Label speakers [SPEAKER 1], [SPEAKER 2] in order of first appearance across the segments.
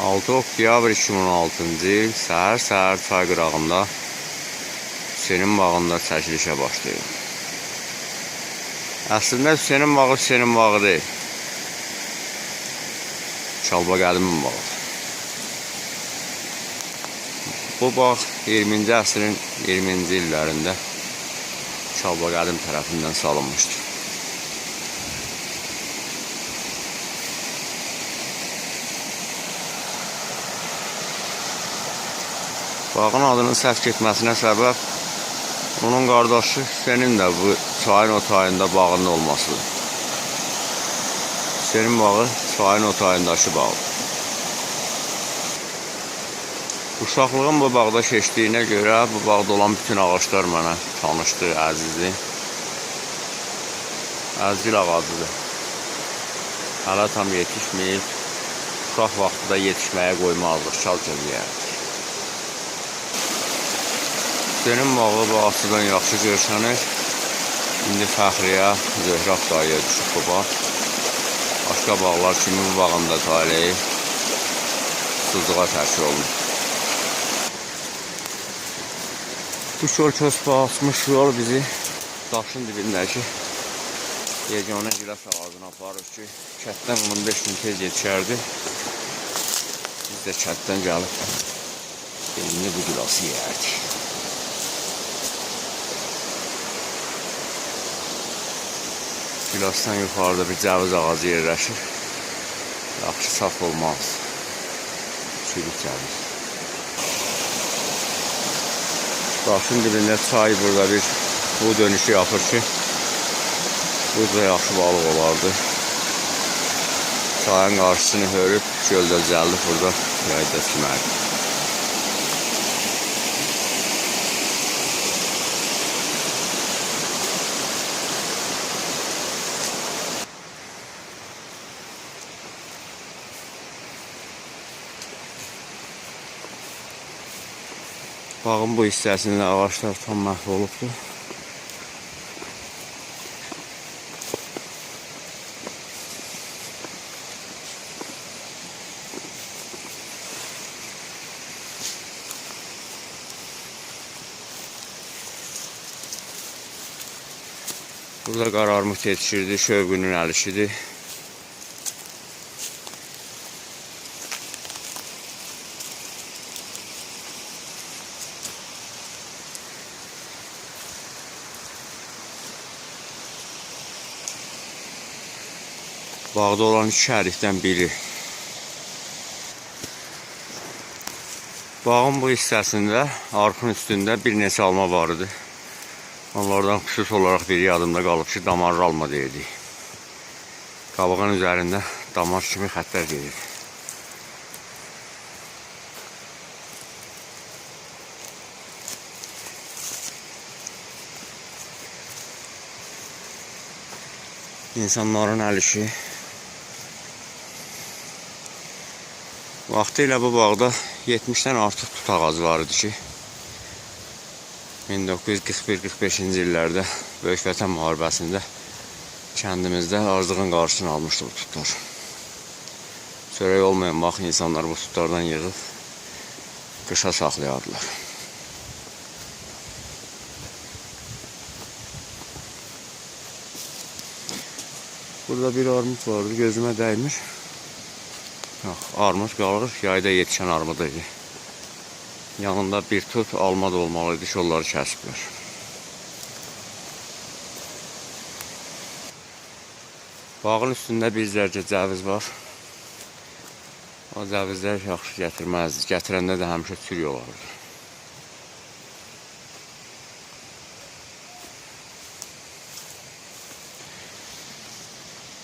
[SPEAKER 1] 6 oktyabr 2016-cı il səhər-səhər çay qırağında Hüseynin bağında çəkilişə başlayır. Əslində Hüseynin bağı Hüseynin bağı deyil. Çalba qədimin bağı. Bu bağ 20-ci əsrin 20-ci illərində Çalba qədim tərəfindən salınmışdır. Bağın adının səhv getməsinə səbəb onun qardaşı Hüseynin də bu çayın o tayında olmasıdır. Hüseynin bağı çayın o tayındakı bağ. Uşaqlığım bu bağda keçdiyinə görə bu bağda olan bütün ağaçlar mənə tanışdır, əzizdir. Əzgil ağacıdır. Hələ tam yetişməyib. Uşaq vaxtında yetişməyə qoymazdıq, çal gözləyərdik. Hüseynin bağı bu açıdan yaxşı görsənir. İndi Fəxriyə, Zöhrab dayıya düşüb bu bağ. Başqa bağlar kimi bu bağın da taleyi susuzluğa təsir olunur. Bu şol köspə açmış yol bizi daşın dibindəki yeganə gilas ağacına aparır ki, kətdən 15 gün tez yetişərdi. Biz də kətdən gəlib indi bu gilası yeyərdik. Gilasdan yuxarıda bir cəviz ağacı yerləşir. Yaxşı saf olmaz. Çürük cəviz. Daşın dibində çay burada bir bu dönüşü yapır ki, burada yaxşı balıq olardı. Çayın qarşısını hörüb, göldə düzəldib burada yayda çimərdi. Bağın bu hissəsində ağaçlar tam məhv olubdur. Burada qararmıq yetişirdi, şövqünün əlişidir. Bağda olan iki şərikdən biri. Bağın bu hissəsində, arxın üstündə bir neçə alma var idi. Onlardan xüsusi olaraq biri yadımda qalıb ki, damarlı alma deyirdik. Qabığın üzərində damar kimi xətlər gedir. İnsanların əl işi Vaxtilə bu bağda 70-dən artıq tut ağacı var idi ki, 1941-45-ci illərdə Böyük Vətən müharibəsində kəndimizdə arzlığın qarşısını almışdı bu tutlar. Çörək olmayan vaxt insanlar bu tutlardan yığıb qışa saxlayardılar. Burada bir armut vardı, gözüme değmiş. Yox, armud qalır, yayda yetişən armud idi. Yanında bir tut alma da olmalı idi ki, onları kəsblər. Bağın üstündə bir zərcə cəviz var. O cəvizlər yaxşı gətirməzdi. Gətirəndə də həmişə çürük olardı.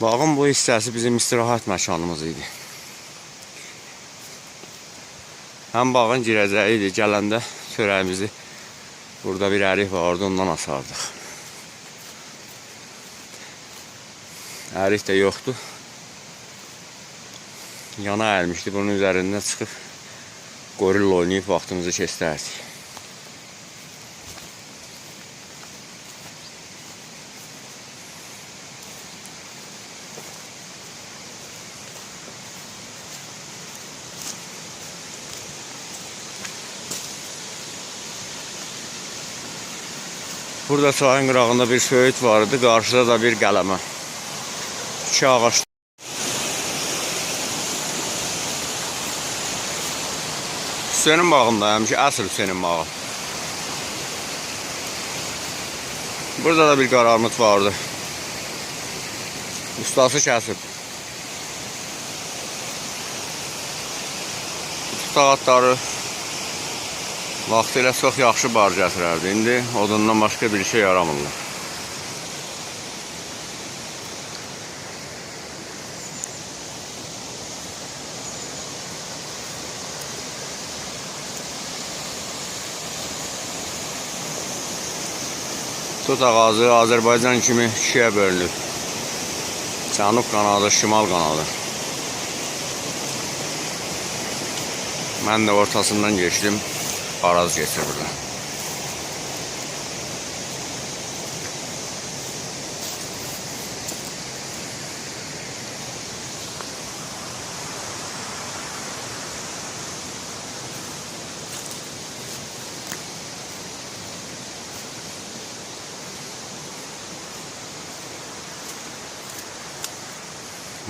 [SPEAKER 1] Bağın bu hissəsi bizim istirahət məkanımız idi. Həm bağın girəcəyi idi. Gələndə çörəyimizi burada bir ərik vardı, ondan asardıq. Ərik də yoxdur. Yana əyilmişdi. Bunun üzərində çıxıb goril oynayıb vaxtımızı keçirərdik. Burada çayın qırağında bir söyüd var idi, da bir qələmə. İki ağac. Hüseynin bağında həmişə əsl Hüseynin bağı. Burada da bir qararmut vardı. Ustası kəsib. Saatları vaxtilə çox yaxşı bar gətirərdi. İndi odundan başqa bir şey yaramırlar. Tut ağacı Azərbaycan kimi ikiyə bölünür. Cənub qanadı, şimal qanadı. Mən də ortasından geçdim. Araz geçir burada.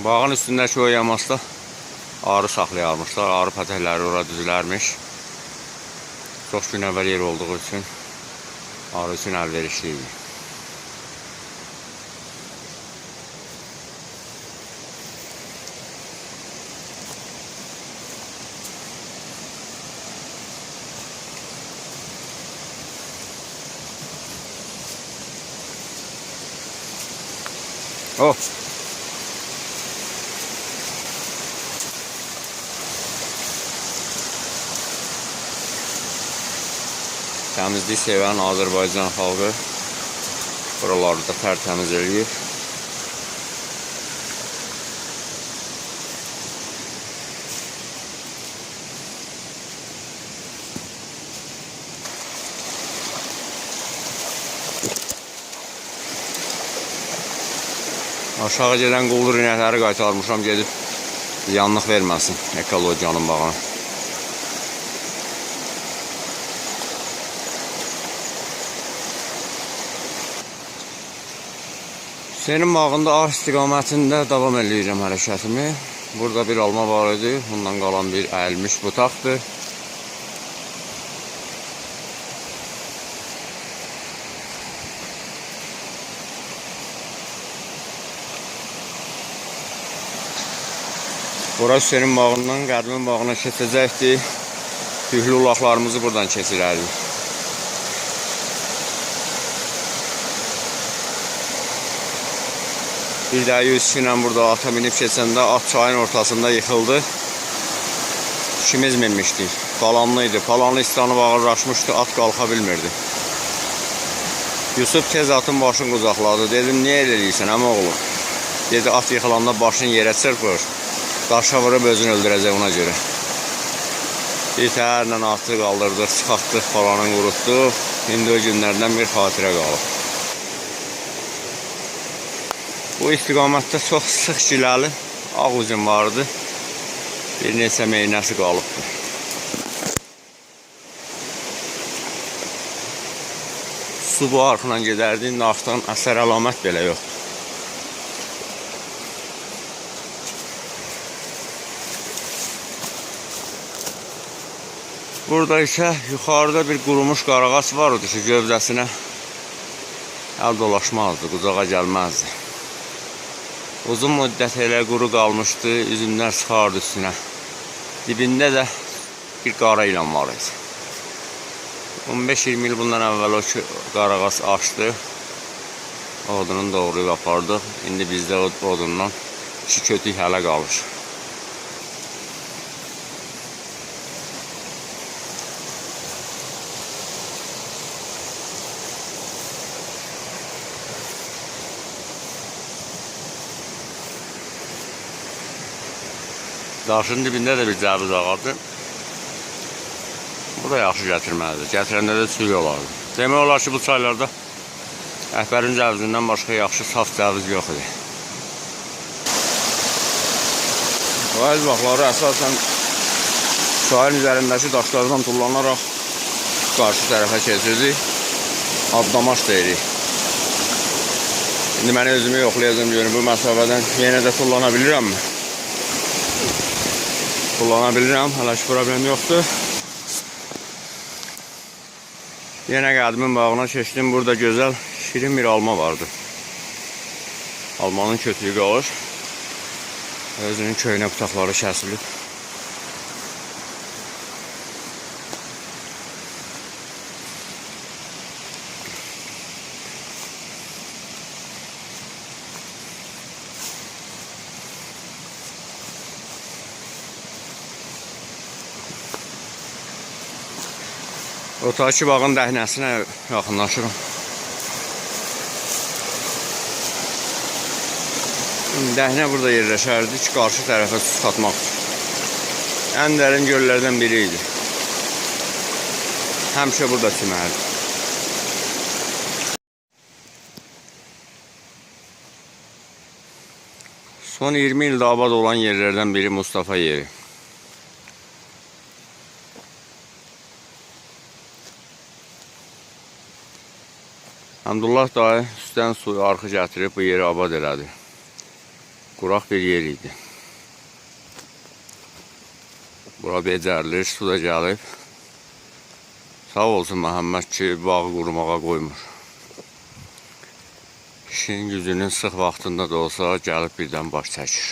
[SPEAKER 1] Bağın üstündəki o yamasda arı saxlayarmışlar. Arı pətəkləri ora düzülərmiş. Çox günəvər yer olduğu üçün arı üçün əlverişli. Oh, Təmizlik sevən Azərbaycan xalqı buraları da tərtəmiz eləyir. Aşağı gedən quldur inəkləri qaytarmışam gedib yanlıq verməsin ekologiyanın bağına. Senin bağında ar istiqamətində davam eləyirəm hərəkətimi. Burada bir alma var idi. Bundan qalan bir əyilmiş butaqdır. Bura Hüseynin bağından Qədimin bağına keçəcəkdir. Tühlü ulaqlarımızı buradan keçirərdik. Bir daha yüz ilə burada ata minib keçəndə at çayın ortasında yıxıldı. İkimiz minmişdik. Palanlıydı. Palanlı istanıb ağırlaşmışdı. At qalxa bilmirdi. Yusuf tez atın başını qucaqladı. Dedim, niyə elə eləyirsən əmi oğlu? Dedi, at yıxılanda başın yerə çırpır. Daşa vurub özünü öldürəcək ona görə. Bir tərlə atı qaldırdıq, çıxartdıq, falanın qurutduq. İndi o günlərdən bir xatirə qalıb. Bu istiqamətdə çox sıx giləli ağ uzun vardı. Bir neçə meynəsi qalıbdır. Su bu arxından gedərdi, indi arxdan əsər əlamət belə yox. Burada isə yuxarıda bir qurumuş qarağaç var idi ki, gövdəsinə əl dolaşmazdı, qucağa gəlməzdi. Uzun müddət elə quru qalmışdı, üzümlər çıxardı üstünə. Dibində də bir qara ilan var idi. 15-20 il bundan əvvəl o ki, qarağas açdı. Odunu doğrayıb apardıq. İndi bizdə o odundan iki kötük hələ qalır. Daşın dibində də bir cəviz ağacı. Bu da yaxşı gətirməlidir. Gətirəndə də suyu olardı. Demək olar ki, bu çaylarda əhbərin cəvizindən başqa yaxşı saf cəviz yox idi. Vaiz vaxtları əsasən çayın üzərindəki daşlardan tullanaraq qarşı tərəfə keçirdik. Abdamaş deyirik. İndi mən özümü yoxlayacağım görüm bu məsafədən yenə də tullana bilirsəmmi? Tullana bilirəm, hələ ki problem yoxdur. Yenə qədimin bağına keçdim. Burada gözəl, şirin bir alma vardı. Almanın kötüyü qalır. Özünün köynə butaqları kəsilib. O takı bağın dəhnəsinə yaxınlaşıram. Dəhnə burada yerləşərdi ki, qarşı tərəfə su satmaq üçün. Ən dərin göllərdən biri idi. Burada çimərdi. Son 20 ildə abad olan yerlərdən biri Mustafa yeri. Hamdullah dayı üstdən suyu arxı gətirib bu yeri abad elədi. Quraq bir yer idi. Bura becərilir, su da gəlib. Sağ olsun Məhəmməd ki, bağı qurumağa qoymur. İşin gücünün sıx vaxtında da olsa gəlib birdən baş çəkir.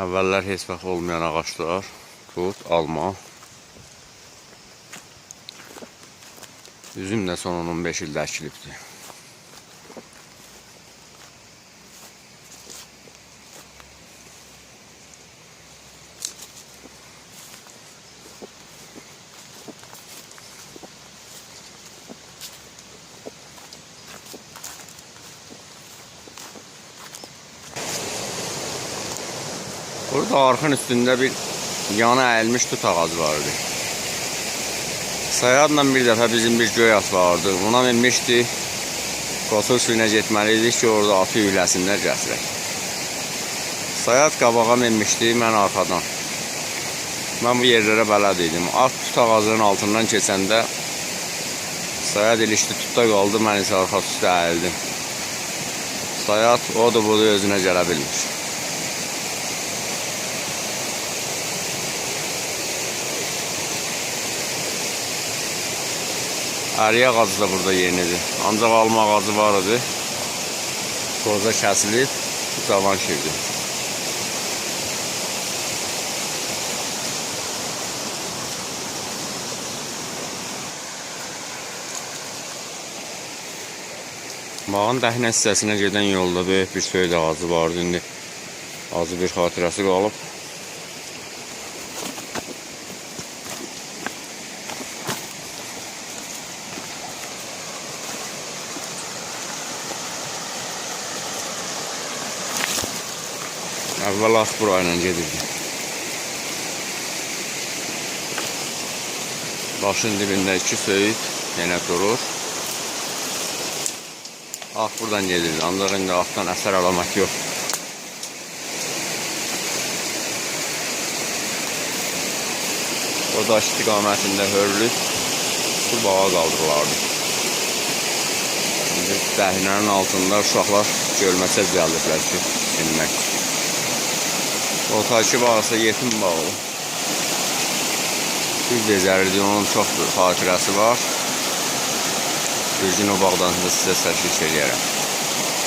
[SPEAKER 1] Əvvəllər heç vaxt olmayan ağaclar, tut, alma. Üzüm də son 15 ildə əkilibdir. Burada arxın üstündə bir yana əyilmiş tut ağacı vardı. Sayadla bir dəfə bizim bir göy at vardı. Buna minmişdi. Qosul suyuna getməliydik ki, orada atı yükləsinlər gətirək. Sayad qabağa minmişdi, mən arxadan. Mən bu yerlərə bələd idim. At tut ağacının altından keçəndə Sayad ilişdi tutda qaldı, mən isə arxa üstə əyildim. Sayad o da budur özünə gələ bilmir. Əriyə ağacı da burada yenidir. Ancaq alma ağacı var idi. Qoza kəsilib, cavan şirdi. Bağın dəhnə hissəsinə gedən yolda böyük bir söyüd ağacı vardı. İndi azı bir xatirəsi qalıb. Əvvəl at burayla gedirdi. Daşın dibində iki söyüd yenə durur. At buradan gedirdi. Ancaq indi atdan əsər əlamət yox. O daş istiqamətində hörlük su bağa qaldırılardı. İndi dəhnənin altında uşaqlar gölməçə düzəldiblər ki, inmək. O takip bağısı yetim bağı. Biz bezərirdik, onun çox xatirəsi var. Bir gün o bağdan da sizə təşrif edərəm.